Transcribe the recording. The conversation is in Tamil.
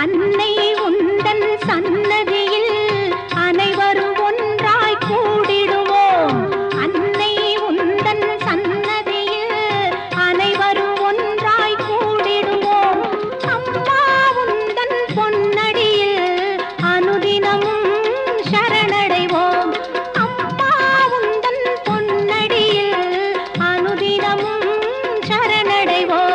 அன்னை உந்தன் சன்னதியில் அனைவரும் ஒன்றாய் கூடிடுவோம். அன்னை உந்தன் சன்னதியில் அனைவரும் ஒன்றாய் கூடிடுவோம். அம்மா உந்தன் பொன்னடியில் அனுதினமும் சரணடைவோம். அம்மா உந்தன் பொன்னடியில் அனுதினமும் சரணடைவோம்.